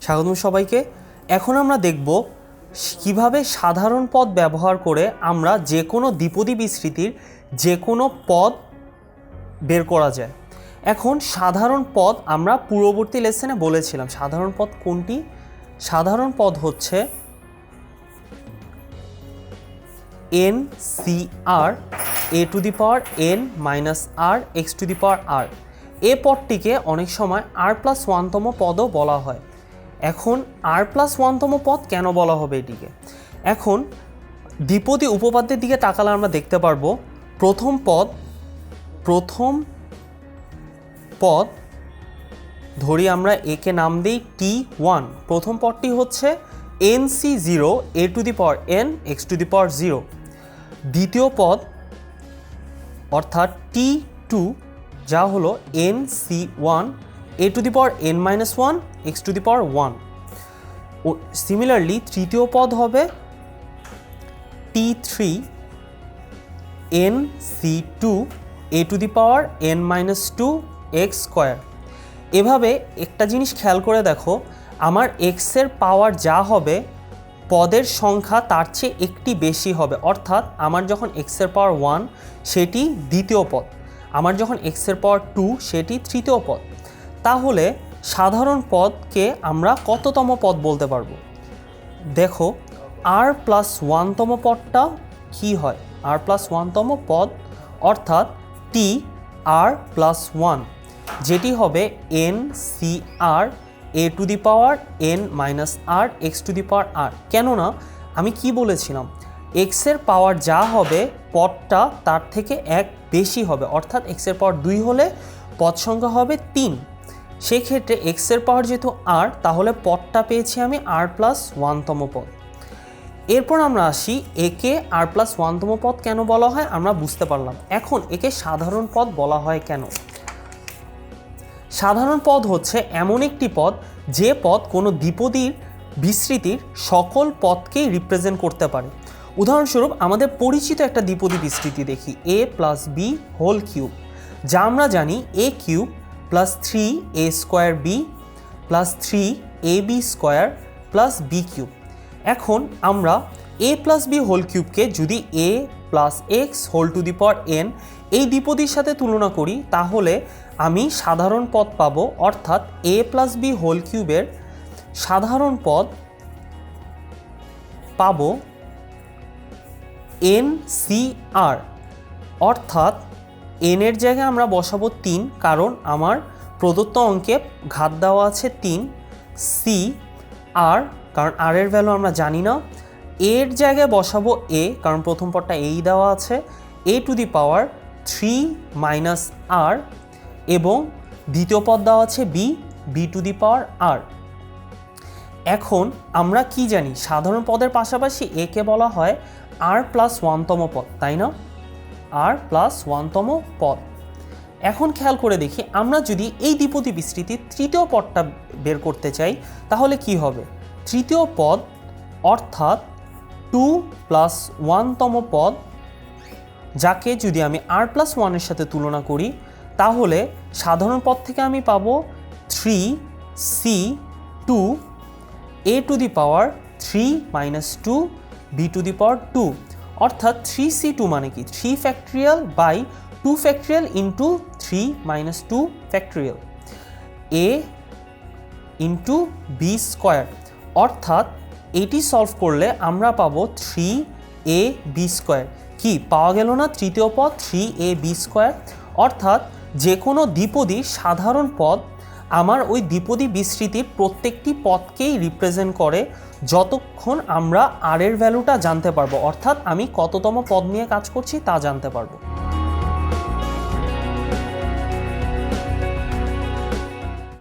স্বাগতম সবাইকে। এখন আমরা দেখব কীভাবে সাধারণ পদ ব্যবহার করে আমরা যে কোনো দ্বিপদী বিস্তৃতির যে কোনো পদ বের করা যায়। এখন সাধারণ পদ আমরা পূর্ববর্তী লেসনে বলেছিলাম। সাধারণ পদ কোনটি? সাধারণ পদ হচ্ছে N C R A to the power N minus R X to the power R এ পদটিকে অনেক সময় আর প্লাস ওয়ানতম পদও বলা হয়। এখন আর প্লাস ওয়ানতম পদ কেন বলা হবে এটিকে? এখন দ্বিপদী উপপাদ্যের দিকে তাকালে আমরা দেখতে পারব, প্রথম পদ প্রথম পদ ধরি আমরা একে নাম দিই টি ওয়ান প্রথম পদটি হচ্ছে N C zero A to the power N X to the power zero দ্বিতীয় পদ অর্থাৎ টি টু যা হলো N C one A to the power N minus one X to the power one O similarly তৃতীয় পদ হবে T three N C two A to the power N minus two X square এভাবে একটা জিনিস খেয়াল করে দেখো, আমার এক্সের পাওয়ার যা হবে, পদের সংখ্যা তার চেয়ে একটি বেশি হবে। অর্থাৎ আমার যখন এক্সের পাওয়ার ওয়ান সেটি দ্বিতীয় পদ। আমার যখন এক্সের পাওয়ার টু সেটি তৃতীয় পদ। তাহলে সাধারণ পদকে আমরা কততম পদ বলতে পারব? দেখো আর প্লাস ওয়ানতম পদটা কি হয়? আর প্লাস ওয়ানতম পদ অর্থাৎ টি আর প্লাস ওয়ান যেটি হবে N C R A to the power N minus R X to the power R কেননা, আমি কি বলেছিলাম? এক্সের পাওয়ার যা হবে পদটা তার থেকে এক বেশি হবে। অর্থাৎ এক্সের পাওয়ার দুই হলে পদ সংখ্যা হবে তিন। সেক্ষেত্রে এক্সের পাওয়ার যেহেতু আর তাহলে পদটা পেয়েছি আমি আর প্লাস ওয়ানতম পদ। এরপর আমরা আসি একে আর প্লাস ওয়ানতম পদ কেন বলা হয়? আমরা বুঝতে পারলাম। এখন একে সাধারণ পদ বলা হয় কেন? সাধারণ পদ হচ্ছে এমন একটি পদ, যে পদ কোনো দ্বিপদীর বিস্তৃতির সকল পদকেই রিপ্রেজেন্ট করতে পারে। উদাহরণস্বরূপ, আমাদের পরিচিত একটা দ্বিপদী বিস্তৃতি দেখি A plus B whole cube যা আমরা জানি A cube plus three A square B plus three A B square plus B cube এখন আমরা এ প্লাস বি হোল কিউবকে যদি A plus X whole to the power N এই দ্বিপদীর সাথে তুলনা করি, তাহলে আমি সাধারণ পদ পাবো, অর্থাৎ এ প্লাস বি হোল কিউবের সাধারণ পদ পাবো এন সি আর অর্থাৎ এনের জায়গায় আমরা বসাবো তিন, কারণ আমার প্রদত্ত অঙ্কে ঘাত দেওয়া আছে তিন সি আর কারণ আর এর ভ্যালু আমরা জানি না। এর জায়গায় বসাবো এ কারণ প্রথম পদটা এই দেওয়া আছে। A to the power three minus R এবং দ্বিতীয় পদ দেওয়া আছে B B to the power R এখন আমরা কি জানি? সাধারণ পদের পাশাপাশি একে বলা হয় আর প্লাস ওয়ানতম পদ, তাই না? আর প্লাস ওয়ানতম পদ। এখন খেয়াল করে দেখি, আমরা যদি এই দ্বিপদী বিস্তৃতির তৃতীয় পদটা বের করতে চাই, তাহলে কি হবে? তৃতীয় পদ অর্থাৎ টু প্লাস ওয়ানতম পদ, যাকে যদি আমি আর প্লাস ওয়ানের সাথে তুলনা করি, তাহলে সাধারণ পদ থেকে আমি পাবো three C two A to the power three minus two B to the power two অর্থাৎ থ্রি সি টু মানে কি? Three factorial by two factorial into three minus two factorial A into B square অর্থাৎ এটি solve করলে আমরা পাবো three A B square কি? পাওয়া গেল না তৃতীয় পদ থ্রি এ বি স্কোয়ার অর্থাৎ যে কোনো দ্বিপদী সাধারণ পদ আমার ওই দ্বিপদী বিস্তৃতির প্রত্যেকটি পথকেই রিপ্রেজেন্ট করে যতক্ষণ আমরা আর এর ভ্যালুটা জানতে পারব, অর্থাৎ আমি কততম পদ নিয়ে কাজ করছি তা জানতে পারব।